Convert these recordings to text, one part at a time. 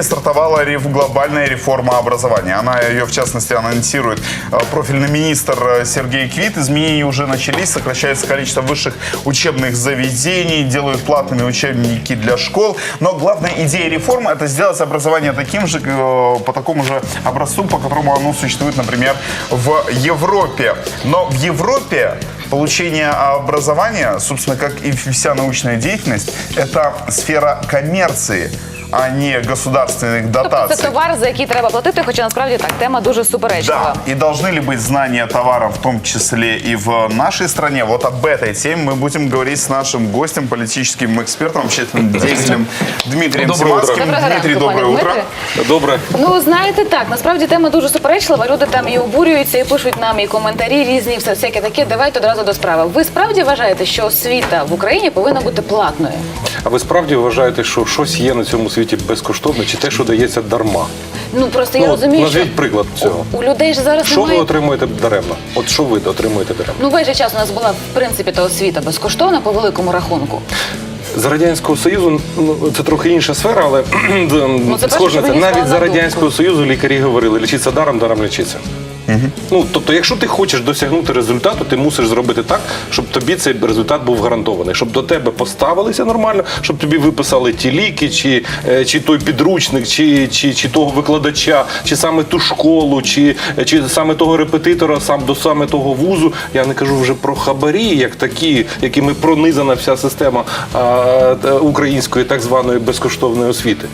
Украине стартовала глобальная реформа образования. Она ее, в частности, анонсирует э, профильный министр э, Сергей Квит. Изменения уже начались, сокращается количество высших учебных заведений, делают платными учебники для школ. Но главная идея реформы – это сделать образование таким же, э, по такому же образцу, по которому оно существует, например, в Европе. Но в Европе Получение образования, собственно, как и вся научная деятельность, это сфера коммерции, а не государственных Тобто це дотаций. товар, за який треба платити, хоча насправді так, тема дуже суперечлива. Да, и должны ли быть знания товара, в том числе и в нашей стране? Вот об этой теме мы будем говорить с нашим гостем, политическим экспертом, общественным деятелем Дмитрием Доброе утро. Семацким. Доброго Дмитрий, ранку, доброе пане утро. Дмитре. Добре. Ну знаєте, так насправді тема дуже суперечлива. Люди там і обурюються, і пишуть нам і коментарі різні, і все всяке таке. Давайте одразу до справи. Ви справді вважаєте, що освіта в Україні повинна бути платною? А ви справді вважаєте, що щось є на цьому світі безкоштовне, чи те, що дається дарма? Ну просто я Ну, от розумію, що назвіть приклад цього. у людей ж зараз Що ви немає. отримуєте даремно? От що ви отримуєте даремно? Ну весь же час у нас була в принципі та освіта безкоштовна по великому рахунку. За радянського союзу ну це трохи інша сфера, але Ну, це перше, схоже що на це. мені Навіть спало за на думку. радянського союзу лікарі говорили, лічиться даром, даром лічиться. Ну, тобто, якщо ти хочеш досягнути результату, ти мусиш зробити так, щоб тобі цей результат був гарантований, щоб до тебе поставилися нормально, щоб тобі виписали ті ліки, чи, е, чи той підручник, чи, чи, чи того викладача, чи саме ту школу, чи, чи саме того репетитора, сам до саме того вузу. Я не кажу вже про хабарі, як такі, якими пронизана вся система а, та- української так званої безкоштовної освіти.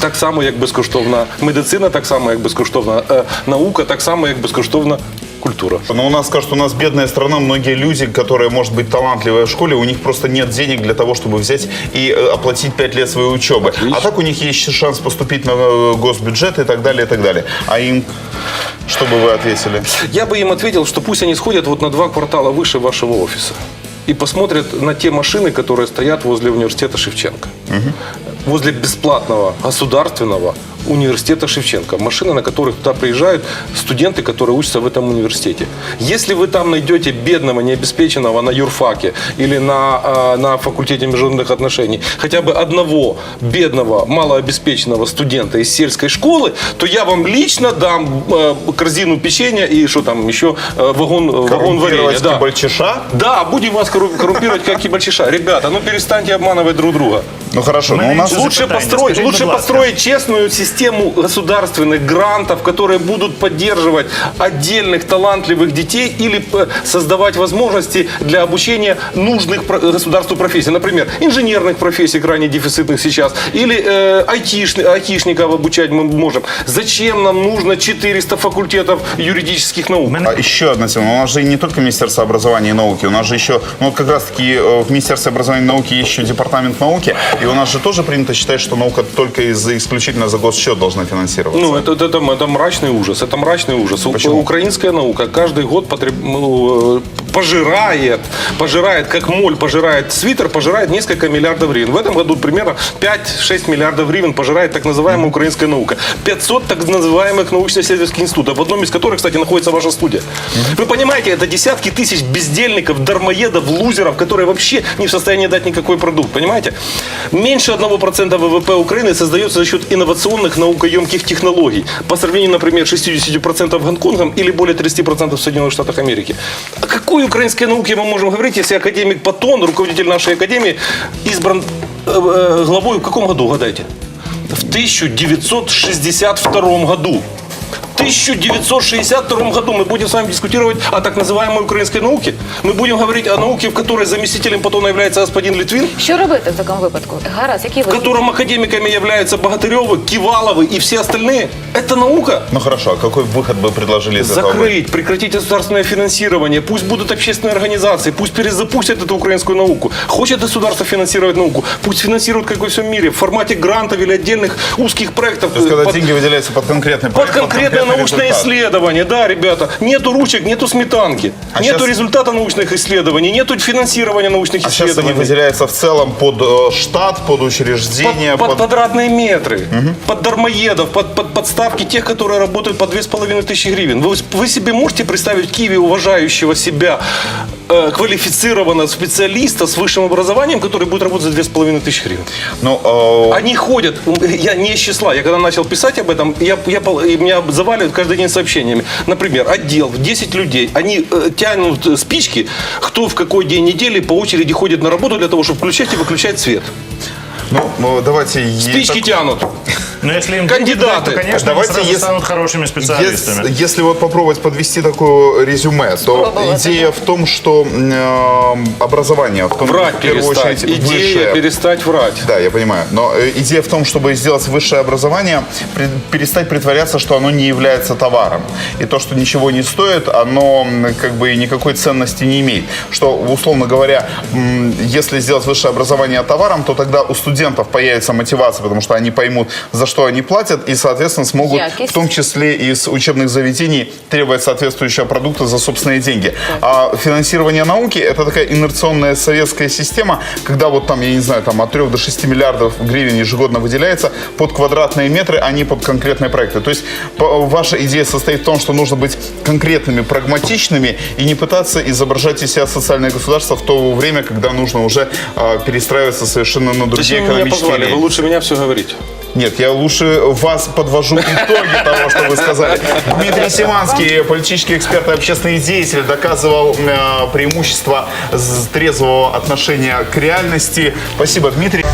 Так само, як безкоштовна медицина, так само, як безкоштовна е, наука, так само, як безкоштовна культура. Но у нас скажут, у нас бедная страна, многие люди, которые, может быть, талантливые в школе, у них просто нет денег для того, чтобы взять и э, оплатить 5 лет своей учебы. Отлично. А так у них есть шанс поступить на э, госбюджет и так далее, и так далее. А им, что бы вы ответили? Я бы им ответил, что пусть они сходят вот на два квартала выше вашего офиса и посмотрят на те машины, которые стоят возле университета Шевченко. Возле бесплатного государственного университета Шевченко. Машины, на которых туда приезжают студенты, которые учатся в этом университете. Если вы там найдете бедного, необеспеченного на юрфаке или на, а, на факультете международных отношений хотя бы одного бедного, малообеспеченного студента из сельской школы, то я вам лично дам э, корзину печенья и что там еще, э, вагон, вагон варенья. Да. кибальчиша? Да, будем вас корру- коррумпировать, как кибальчиша. Ребята, ну перестаньте обманывать друг друга. Ну хорошо, но у нас... Лучше построить, лучше ласка. построить честную систему государственных грантов, которые будут поддерживать отдельных талантливых детей или п- создавать возможности для обучения нужных государству профессий. Например, инженерных профессий, крайне дефицитных сейчас, или э, айтишни- айтишников обучать мы можем. Зачем нам нужно 400 факультетов юридических наук? А еще одна тема. У нас же не только Министерство образования и науки, у нас же еще, ну вот как раз таки э, в Министерстве образования и науки есть еще Департамент науки, и у нас же тоже принято считать, что наука только из исключительно за госсчет должна финансироваться. Ну, это, это, это мрачный ужас. Это мрачный ужас. Почему? Украинская наука каждый год потреб... пожирает, пожирает, как моль пожирает свитер, пожирает несколько миллиардов гривен. В этом году примерно 5-6 миллиардов гривен пожирает так называемая украинская наука. 500 так называемых научно-исследовательских институтов, в одном из которых, кстати, находится ваша студия. Вы понимаете, это десятки тысяч бездельников, дармоедов, лузеров, которые вообще не в состоянии дать никакой продукт, понимаете? Меньше 1% ВВП Украины создается за счет инновационных наукоемких технологий. По сравнению, например, 60% Гонконгом или более 30% в Соединенных Штатах Америки. О какой украинской науке мы можем говорить, если академик Патон, руководитель нашей академии, избран э, э, главой в каком году, угадайте? В 1962 году. В 1962 году мы будем с вами дискутировать о так называемой украинской науке. Мы будем говорить о науке, в которой заместителем Патона является господин Литвин, Що робити в такому випадку? Гаразд, які в ви котором академиками являются Богатыревы, Киваловы и все остальные. Это наука. Ну хорошо, а какой выход бы предложили из этого? вы? Закрыть, прекратить государственное финансирование, пусть будут общественные организации, пусть перезапустят эту украинскую науку. Хочет государство финансировать науку, пусть финансирует, как во всем мире, в формате грантов или отдельных узких проектов. То есть, когда Под- деньги выделяются под конкретный Под проект, конкретное конкретный научное результат. исследование, да, ребята. Нету ручек, нету сметанки, А нету щас- результата научных исследований, нету финансирования научных А сейчас они исследований. выделяются в целом под э, штат, под учреждение, под, под квадратные метры, под дармоедов, под, под подставки тех, которые работают по 2500 тысячи гривен. Вы, вы себе можете представить в Киеве уважающего себя э, квалифицированного специалиста с высшим образованием, который будет работать за 2,5 тысячи гривен. Ну, э, Они ходят, я не из числа, я когда начал писать об этом, я, я, и меня заваливают каждый день сообщениями. Например, отдел в 10 людей, они э, тянут спички, кто в какой день недели по очереди ходит на работу для того, чтобы включать и выключать свет. ну, ну, давайте... Спички так- тянут. Но если им Кандидаты. дать, то, конечно, Давайте, они сразу если- станут хорошими специалистами. Если, если вот попробовать подвести такое резюме, то идея в том, что э, образование, в том, Врать в первую перестать. очередь, Идея высшее, перестать врать. Да, я понимаю. Но э, идея в том, чтобы сделать высшее образование, при- перестать притворяться, что оно не является товаром. И то, что ничего не стоит, оно как бы никакой ценности не имеет. Что, условно говоря, если сделать высшее образование товаром, то тогда у студентов появится мотивация, потому что они поймут, за что они платят, и, соответственно, смогут Якость. в том числе из учебных заведений требовать соответствующего продукта за собственные деньги. А финансирование науки – это такая инерционная советская система, когда вот там, я не знаю, там от 3 до 6 миллиардов гривен ежегодно выделяется под квадратные метры, а не под конкретные проекты. То есть ваша идея состоит в том, что нужно быть конкретными, прагматичными и не пытаться изображать из себя социальное государство в то время, когда нужно уже а, перестраиваться совершенно на другие Зачем вы меня экономические позвали? Вы лучше меня все говорите. Нет, я лучше вас подвожу итоги того, что вы сказали. Дмитрий Симанский, политический эксперт и общественный деятель, доказывал э, преимущество трезвого отношения к реальности. Спасибо, Дмитрий.